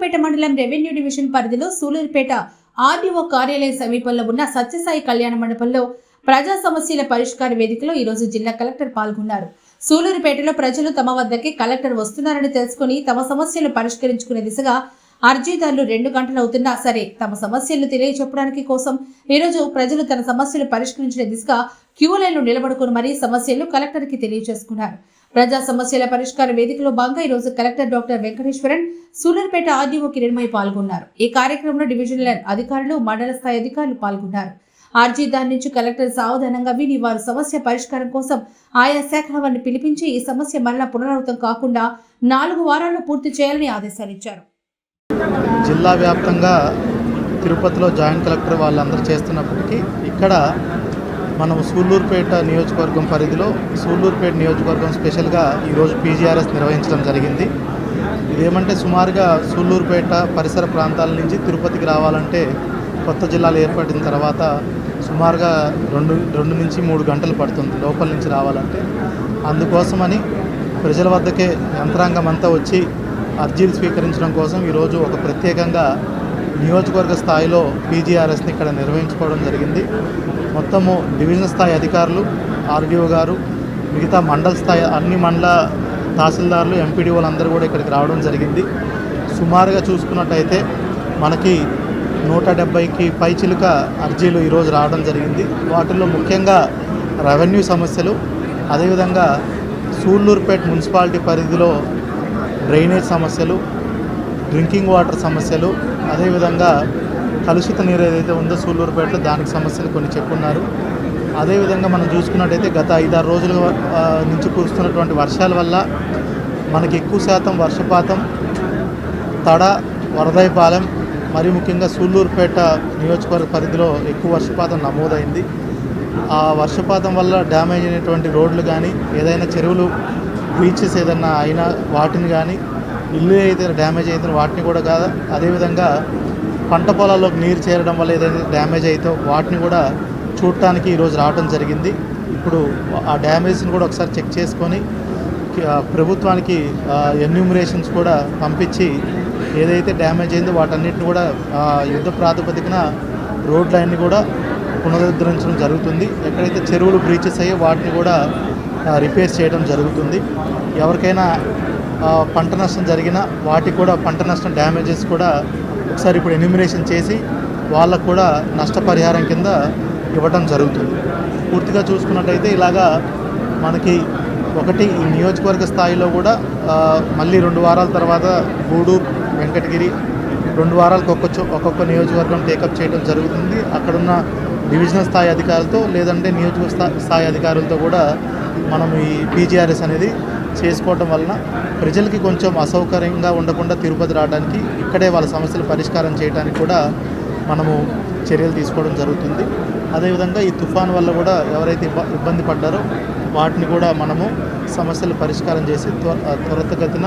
సూలూరుపేట మండలం revenue division పరిధిలో Sullurpeta RDO కార్యాలయం సమీపంలో ఉన్న సత్యసాయి కళ్యాణ మండపంలో ప్రజా సమస్యల పరిష్కార వేదికలో ఈరోజు జిల్లా కలెక్టర్ పాల్గొన్నారు. సూలూరుపేటలో ప్రజలు తమ వద్దకి కలెక్టర్ వస్తున్నారని తెలుసుకుని తమ సమస్యలు పరిష్కరించుకునే దిశగా అర్జీదారులు రెండు గంటలు అవుతున్నా సరే తమ సమస్యలను తెలియచెప్పడానికి కోసం ఈరోజు ప్రజలు తన సమస్యలు పరిష్కరించిన దిశగా క్యూ లైన్లు నిలబడుకుని మరీ సమస్యలు కలెక్టర్కి తెలియజేసుకున్నారు ప్రజా సమస్యల పరిష్కార వేదికలో భాగంగా ఈరోజు collector doctor Venkateswaran Sullurpeta RDO Kiranmayi పాల్గొన్నారు. ఈ కార్యక్రమంలో డివిజనల్ అధికారులు మండల స్థాయి అధికారులు పాల్గొన్నారు. ఆర్జీదార్ నుంచి కలెక్టర్ సావధానంగా విని వారి సమస్య పరిష్కారం కోసం ఆయా శాఖల వారిని పిలిపించి ఈ సమస్య మరలా పునరావృతం కాకుండా నాలుగు వారాల్లో పూర్తి చేయాలని ఆదేశాలిచ్చారు. జిల్లా వ్యాప్తంగా తిరుపతిలో జాయింట్ కలెక్టర్ వాళ్ళందరూ చేస్తున్నప్పటికీ ఇక్కడ మనం సూళ్ళూరుపేట నియోజకవర్గం పరిధిలో సూళ్ళూరుపేట నియోజకవర్గం స్పెషల్గా ఈరోజు పీజీఆర్ఎస్ నిర్వహించడం జరిగింది. ఇదేమంటే సుమారుగా సూళ్ళూరుపేట పరిసర ప్రాంతాల నుంచి తిరుపతికి రావాలంటే కొత్త జిల్లాలు ఏర్పడిన తర్వాత సుమారుగా రెండు రెండు నుంచి మూడు గంటలు పడుతుంది లోపల నుంచి రావాలంటే. అందుకోసమని ప్రజల వద్దకే యంత్రాంగం అంతా వచ్చి అర్జీలు స్వీకరించడం కోసం ఈరోజు ఒక ప్రత్యేకంగా నియోజకవర్గ స్థాయిలో పీజీఆర్ఎస్ని ఇక్కడ నిర్వహించుకోవడం జరిగింది. మొత్తము డివిజన్ స్థాయి అధికారులు ఆర్డీఓ గారు మిగతా మండల స్థాయి అన్ని మండల తహసీల్దారులు ఎంపీడీఓలు అందరూ కూడా ఇక్కడికి రావడం జరిగింది. సుమారుగా చూసుకున్నట్టయితే మనకి నూట డెబ్బైకి పైచిలుక అర్జీలు ఈరోజు రావడం జరిగింది. వాటిల్లో ముఖ్యంగా రెవెన్యూ సమస్యలు అదేవిధంగా సూళ్ళూరుపేట మున్సిపాలిటీ పరిధిలో డ్రైనేజ్ సమస్యలు డ్రింకింగ్ వాటర్ సమస్యలు అదేవిధంగా కలుషిత నీరు ఏదైతే ఉందో సూళ్ళూరుపేటలో దానికి సమస్యలు కొన్ని చెప్పున్నారు అదేవిధంగా మనం చూసుకున్నట్టయితే గత ఐదారు రోజుల నుంచి కురుస్తున్నటువంటి వర్షాల వల్ల మనకి ఎక్కువ శాతం వర్షపాతం తడ వరదైపాలెం మరి ముఖ్యంగా సూళ్ళూరుపేట నియోజకవర్గ పరిధిలో ఎక్కువ వర్షపాతం నమోదైంది. ఆ వర్షపాతం వల్ల డ్యామేజ్ అయినటువంటి రోడ్లు కానీ ఏదైనా చెరువులు బీచెస్ ఏదైనా అయినా వాటిని కానీ ఇల్లు అయితే డ్యామేజ్ అయితే వాటిని కూడా కాదు అదేవిధంగా పంట పొలాల్లోకి నీరు చేరడం వల్ల ఏదైతే డ్యామేజ్ అయితే వాటిని కూడా చూడటానికి ఈరోజు రావడం జరిగింది. ఇప్పుడు ఆ డ్యామేజ్ని కూడా ఒకసారి చెక్ చేసుకొని ప్రభుత్వానికి ఎన్యూమరేషన్స్ కూడా పంపించి ఏదైతే డ్యామేజ్ అయిందో వాటన్నిటిని కూడా యుద్ధ ప్రాతిపదికన రోడ్లన్నీ కూడా పునరుద్ధరించడం జరుగుతుంది. ఎక్కడైతే చెరువులు బ్రీచెస్ అయ్యో వాటిని కూడా రిపేర్ చేయడం జరుగుతుంది. ఎవరికైనా పంట నష్టం జరిగినా వాటికి కూడా పంట నష్టం డ్యామేజెస్ కూడా ఒకసారి ఇప్పుడు ఎన్యూమినేషన్ చేసి వాళ్ళకు కూడా నష్టపరిహారం కింద ఇవ్వడం జరుగుతుంది. పూర్తిగా చూసుకున్నట్టయితే ఇలాగా మనకి ఒకటి ఈ నియోజకవర్గ స్థాయిలో కూడా మళ్ళీ రెండు వారాల తర్వాత గూడూరు వెంకటగిరి రెండు వారాలకు ఒక్కొక్క చో- ఒక్కొక్క నియోజకవర్గం టేకప్ చేయడం జరుగుతుంది. అక్కడున్న డివిజనల్ స్థాయి అధికారులతో లేదంటే నియోజకవర్గ స్థాయి అధికారులతో కూడా మనం ఈ పీజీఆర్ఎస్ అనేది చేసుకోవడం వలన ప్రజలకి కొంచెం అసౌకర్యంగా ఉండకుండా తిరుపతి రావడానికి ఇక్కడే వాళ్ళ సమస్యలు పరిష్కారం చేయడానికి కూడా మనము చర్యలు తీసుకోవడం జరుగుతుంది. అదేవిధంగా ఈ తుఫాన్ వల్ల కూడా ఎవరైతే ఇబ్బ- ఇబ్బంది పడ్డారో వాటిని కూడా మనము సమస్యలు పరిష్కారం చేసి త్వర త్వరితగతిన